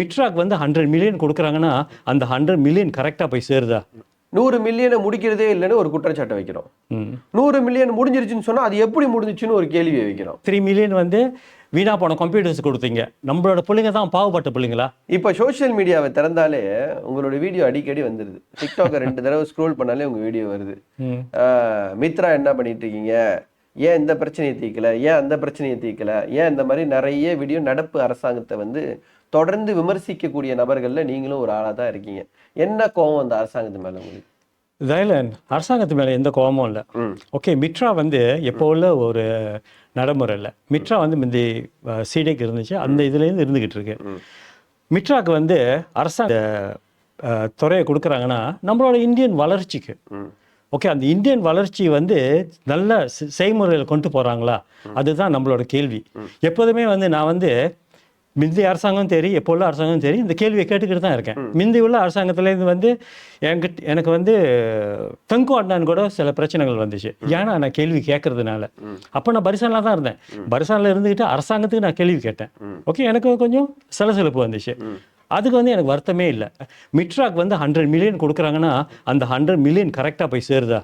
மிட்ராக் வந்து hundred million கொடுக்குறாங்கன்னா அந்த ஹண்ட்ரட் மில்லியன் கரெக்டாக போய் சேருதா? நூறு மில்லியனை முடிக்கிறதே இல்லைன்னு ஒரு குற்றச்சாட்டை வைக்கிறோம். நூறு மில்லியன் முடிஞ்சிருச்சுன்னு சொன்னா அது எப்படி முடிஞ்சிச்சுன்னு ஒரு கேள்வியை வைக்கிறோம். த்ரீ மில்லியன் வந்து வீணா போன கம்ப்யூட்டர்ஸ் கொடுத்தீங்க. நம்மளோட பிள்ளைங்க தான் பாவப்பட்ட பிள்ளைங்களா? இப்போ சோஷியல் மீடியாவை திறந்தாலே உங்களோட வீடியோ அடிக்கடி வந்துடுது டிக்டாக்கை ரெண்டு தடவை ஸ்க்ரோல் பண்ணாலே உங்க வீடியோ வருது. மித்ரா என்ன பண்ணிட்டு இருக்கீங்க ஏன் இந்த பிரச்சனையை தீர்க்கல? ஏன் அந்த பிரச்சனையை தீர்க்கல? ஏன் இந்த மாதிரி நிறைய வீடியோ நடப்பு அரசாங்கத்தை வந்து தொடர்ந்து விமர்சிக்கக்கூடிய நபர்கள்ல நீங்களும் ஒரு ஆளா தான் இருக்கீங்க. என்ன கோவம் அந்த அரசாங்கத்து மேல உங்களுக்கு? தயலன் அரசாங்கத்து மேலே எந்த கோபமும் இல்லை. ஓகே மிட்ரா வந்து எப்போ உள்ள ஒரு நடைமுறை இல்லை. மிட்ரா வந்து முந்தி சீடேக்கு இருந்துச்சு. அந்த இதுலேருந்து இருந்துக்கிட்டு இருக்கு. மிட்ராக்கு வந்து அரசாங்க துறையை கொடுக்குறாங்கன்னா நம்மளோட இந்தியன் வளர்ச்சிக்கு. ஓகே அந்த இந்தியன் வளர்ச்சி வந்து நல்ல செய்முறையில் கொண்டு போகிறாங்களா அதுதான் நம்மளோட கேள்வி. எப்போதுமே வந்து நான் வந்து முந்தி அரசாங்கம் சரி எப்போ உள்ள அரசாங்கம் சரி இந்த கேள்வியை கேட்டுக்கிட்டு தான் இருக்கேன். முந்தி உள்ள அரசாங்கத்துலேருந்து வந்து என்கிட்ட எனக்கு வந்து தங்கு அண்ணான் கூட சில பிரச்சனைகள் வந்துச்சு. ஏன்னா நான் கேள்வி கேட்கறதுனால அப்போ நான் பரிசானில் தான் இருந்தேன். பரிசானில் இருந்துக்கிட்டு அரசாங்கத்துக்கு நான் கேள்வி கேட்டேன். ஓகே எனக்கு கொஞ்சம் சலசலப்பு வந்துச்சு. அதுக்கு வந்து எனக்கு வருத்தமே இல்லை. மிட்ராக் வந்து ஹண்ட்ரட் மில்லியன் கொடுக்குறாங்கன்னா அந்த ஹண்ட்ரட் மில்லியன் கரெக்டாக போய் சேருதா?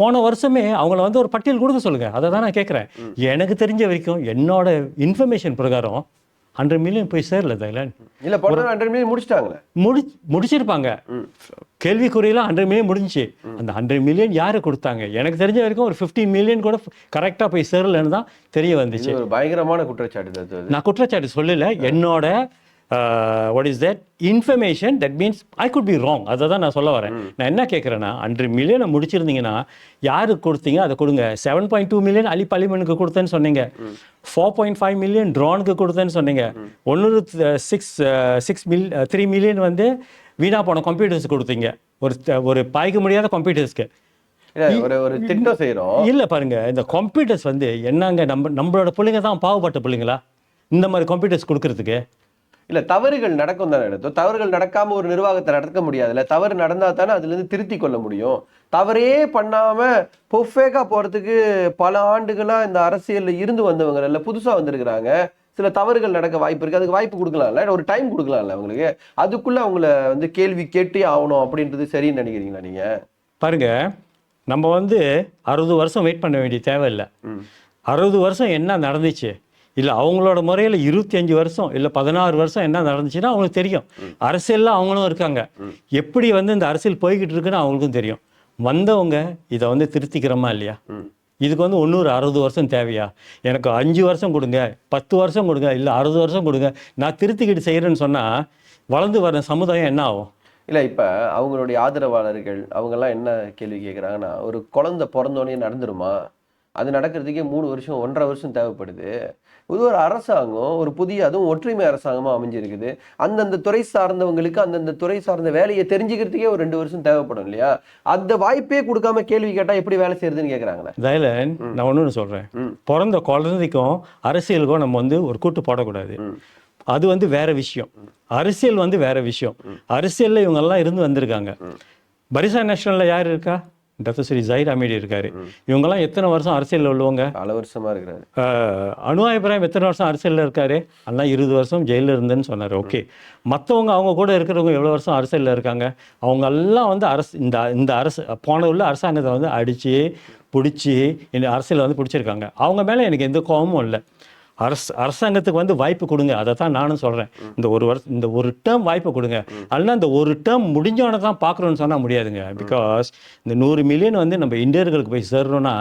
போன வருஷமே அவங்கள வந்து ஒரு பட்டியல் கொடுக்க சொல்லுங்க. அதை தான் நான் கேட்குறேன் எனக்கு தெரிஞ்ச வரைக்கும் என்னோட இன்ஃபர்மேஷன் பிரகாரம் ஹண்ட்ரட் மில்லியன் போய் சேரல தைலன் இல்ல ஹண்ட்ரட் மில்லியன் முடிச்சிட்டாங்களே? முடி முடிச்சிருப்பாங்க. கேள்விக்குறியெல்லாம் ஹண்ட்ரட் மில்லியன் முடிஞ்சுச்சு. அந்த ஹண்ட்ரட் மில்லியன் யாரு கொடுத்தாங்க? எனக்கு தெரிஞ்ச வரைக்கும் ஒரு 15 மில்லியன் கூட கரெக்டாக போய் சேரலன்னு தான் தெரிய வந்துச்சு. பயங்கரமான குற்றச்சாட்டு நான் குற்றச்சாட்டு சொல்லல. என்னோட what is that information that means I could be wrong அதை தான் நான் சொல்ல வரேன். நான் என்ன கேட்குறேன்னா ஹண்ட்ரட் மில்லியனை முடிச்சிருந்தீங்கன்னா யாருக்கு கொடுத்தீங்க? அதை கொடுங்க. Seven point two million Ali பலிமனுக்கு கொடுத்தேன்னு சொன்னீங்க. ஃபோர் பாயிண்ட் ஃபைவ் மில்லியன் ட்ரோனுக்கு கொடுத்தேன்னு சொன்னீங்க. ஒன்று six six mil three million வந்து வீணா போன கம்ப்யூட்டர்ஸ் கொடுத்தீங்க. ஒரு ஒரு பாய்க்க முடியாத கம்ப்யூட்டர்ஸ்க்கு ஒரு ஒரு திட்டம் இல்ல பாருங்க. இந்த கம்ப்யூட்டர்ஸ் வந்து என்னங்க நம்ம நம்மளோட பிள்ளைங்க தான் பாவப்பட்ட பிள்ளைங்களா? இந்த மாதிரி கம்ப்யூட்டர்ஸ் கொடுக்கறதுக்கு. இல்ல தவறுகள் நடக்கும் தானே எடுத்தோம். தவறுகள் நடக்காம ஒரு நிர்வாகத்தை நடக்க முடியாதுல்ல. தவறு நடந்தா தானே அதுல இருந்து திருத்தி கொள்ள முடியும். தவறே பண்ணாம பொஃபேக்கா போறதுக்கு பல ஆண்டுகளா இந்த அரசியல்ல இருந்து வந்தவங்க இல்ல புதுசா வந்திருக்கிறாங்க. சில தவறுகள் நடக்க வாய்ப்பு இருக்கு. அதுக்கு வாய்ப்பு கொடுக்கலாம்ல? ஒரு டைம் கொடுக்கலாம்ல அவங்களுக்கு? அதுக்குள்ள அவங்கள வந்து கேள்வி கேட்டே ஆகணும் அப்படின்றது சரின்னு நினைக்கிறீங்களா நீங்க? பாருங்க நம்ம வந்து அறுபது வருஷம் வெயிட் பண்ண வேண்டிய தேவையில்லை. அறுபது வருஷம் என்ன நடந்துச்சு? இல்லை அவங்களோட முறையில் இருபத்தி அஞ்சு வருஷம் இல்லை பதினாறு வருஷம் என்ன நடந்துச்சுன்னா அவங்களுக்கு தெரியும். அரசியலில் அவங்களும் இருக்காங்க. எப்படி வந்து இந்த அரசியல் போய்கிட்டு இருக்குன்னு அவங்களுக்கும் தெரியும். வந்தவங்க இதை வந்து திருத்திக்கிறோமா இல்லையா? இதுக்கு வந்து இன்னொரு அறுபது வருஷம் தேவையா? எனக்கு அஞ்சு வருஷம் கொடுங்க பத்து வருஷம் கொடுங்க இல்லை அறுபது வருஷம் கொடுங்க நான் திருத்திக்கிட்டு செய்கிறேன்னு சொன்னால் வளர்ந்து வர சமுதாயம் என்ன ஆகும்? இல்லை இப்போ அவங்களுடைய ஆதரவாளர்கள் அவங்கெல்லாம் என்ன கேள்வி கேட்குறாங்கன்னா ஒரு குழந்தை பிறந்தோடனே நடந்துருமா? அது நடக்கிறதுக்கே மூணு வருஷம் ஒன்றரை வருஷம் தேவைப்படுது. இது ஒரு அரசாங்கம் ஒரு புதிய அதுவும் ஒற்றுமை அரசாங்கமா அமைஞ்சிருக்குது. அந்தந்த துறை சார்ந்தவங்களுக்கு அந்தந்த துறை சார்ந்த வேலையை தெரிஞ்சுக்கிறதுக்கே ஒரு ரெண்டு வருஷம் தேவைப்படும் இல்லையா? அந்த வாய்ப்பே கொடுக்காம கேள்வி கேட்டா எப்படி வேலை செய்யறதுன்னு கேக்குறாங்களே? தயலன் நான் ஒன்று சொல்கிறேன் பிறந்த குழந்தைக்கும் அரசியலுக்கும் நம்ம வந்து ஒரு கூட்டு போடக்கூடாது. அது வந்து வேற விஷயம். அரசியல் வந்து வேற விஷயம். அரசியல்ல இவங்க எல்லாம் இருந்து வந்திருக்காங்க. பரிசா நேஷனல்ல யார் இருக்கா? ஸ்ரீ ஜஹீர் அமீடி இருக்காரு. இவங்கெல்லாம் எத்தனை வருஷம் அரசியல்ல உள்ளவங்க? பல வருஷமா இருக்கிறாரு அனுவா இப்ராஹிம் எத்தனை வருஷம் அரசியலில் இருக்காரு? அண்ணா இருபது வருஷம் ஜெயிலில் இருந்தேன்னு சொன்னார். ஓகே. மற்றவங்க அவங்க கூட இருக்கிறவங்க எவ்வளோ வருஷம் அரசியலில் இருக்காங்க? அவங்க எல்லாம் வந்து அரசு இந்த இந்த அரசு போன உள்ள அரசாங்கத்தை வந்து அடித்து பிடிச்சி இந்த அரசியலை வந்து பிடிச்சிருக்காங்க. அவங்க மேலே எனக்கு எந்த கோபமும் இல்லை. அரசு அரசாங்கத்துக்கு வந்து வாய்ப்பு கொடுங்க. அதை தான் நானும் சொல்கிறேன் இந்த ஒரு வருஷம் இந்த ஒரு டேர்ம் வாய்ப்பு கொடுங்க. அல்லனா இந்த ஒரு டேர்ம் முடிஞ்சோன்னு தான் பார்க்குறோன்னு சொன்னால் முடியாதுங்க. பிகாஸ் இந்த நூறு மில்லியன் வந்து நம்ம இந்தியர்களுக்கு போய் சேர்றோம்னா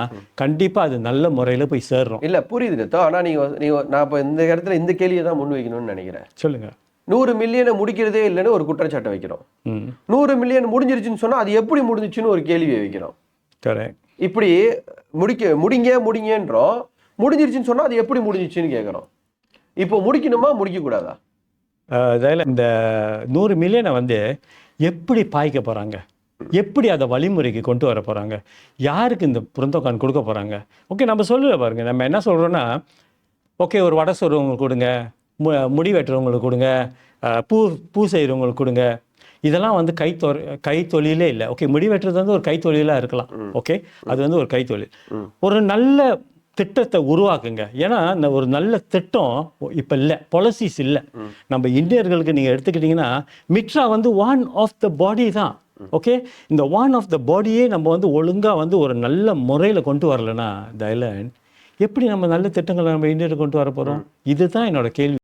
கண்டிப்பாக அது நல்ல முறையில் போய் சேர்றோம். இல்ல புரியுது ரத்தம் ஆனா நீங்க நீங்க நான் இப்ப இந்த இடத்துல இந்த கேள்வியை தான் முன் வைக்கணும்னு நினைக்கிறேன். சொல்லுங்க. நூறு மில்லியனை முடிக்கிறதே இல்லைன்னு ஒரு குற்றச்சாட்டை வைக்கிறோம். நூறு மில்லியன் முடிஞ்சிருச்சுன்னு சொன்னா அது எப்படி முடிஞ்சிச்சுன்னு ஒரு கேள்வியை வைக்கிறோம். இப்படி முடிக்க முடிங்க முடிங்கன்றோம். முடிஞ்சிருச்சுன்னு சொன்னா அது எப்படி முடிஞ்சிச்சுன்னு கேட்குறோம் இப்போ முடிக்கணுமா முடிக்க கூடாதா அதில் இந்த நூறு மில்லியனை வந்து எப்படி பாய்க்க போகிறாங்க எப்படி அதை வழிமுறைக்கு கொண்டு வர போகிறாங்க யாருக்கு இந்த புரந்தோக்கான் கொடுக்க போகிறாங்க ஓகே நம்ம சொல்லல பாருங்க. நம்ம என்ன சொல்கிறோன்னா ஓகே ஒரு வடை சொல்கிறவங்களுக்கு கொடுங்க மு முடி வெட்டுறவங்களுக்கு கொடுங்க பூ பூ செய்கிறவங்களுக்கு கொடுங்க. இதெல்லாம் வந்து கைத்தொ கைத்தொழிலே இல்லை. ஓகே முடி வெட்டுறது வந்து ஒரு கைத்தொழிலாக இருக்கலாம். ஓகே அது வந்து ஒரு கைத்தொழில். ஒரு நல்ல திட்டத்தை உருவாக்குங்க. ஏன்னா இந்த ஒரு நல்ல திட்டம் இப்போ இல்லை. பாலிசிஸ் இல்லை. நம்ம இந்தியர்களுக்கு நீங்கள் எடுத்துக்கிட்டிங்கன்னா மிட்ரா வந்து ஒன் ஆஃப் த பாடி தான். ஓகே இந்த ஒன் ஆஃப் த பாடியே நம்ம வந்து ஒழுங்காக வந்து ஒரு நல்ல முறையில் கொண்டு வரலன்னா ஐலண்ட் எப்படி நம்ம நல்ல திட்டங்களை நம்ம இந்தியாவில் கொண்டு வர போகிறோம் இதுதான் என்னோட கேள்வி.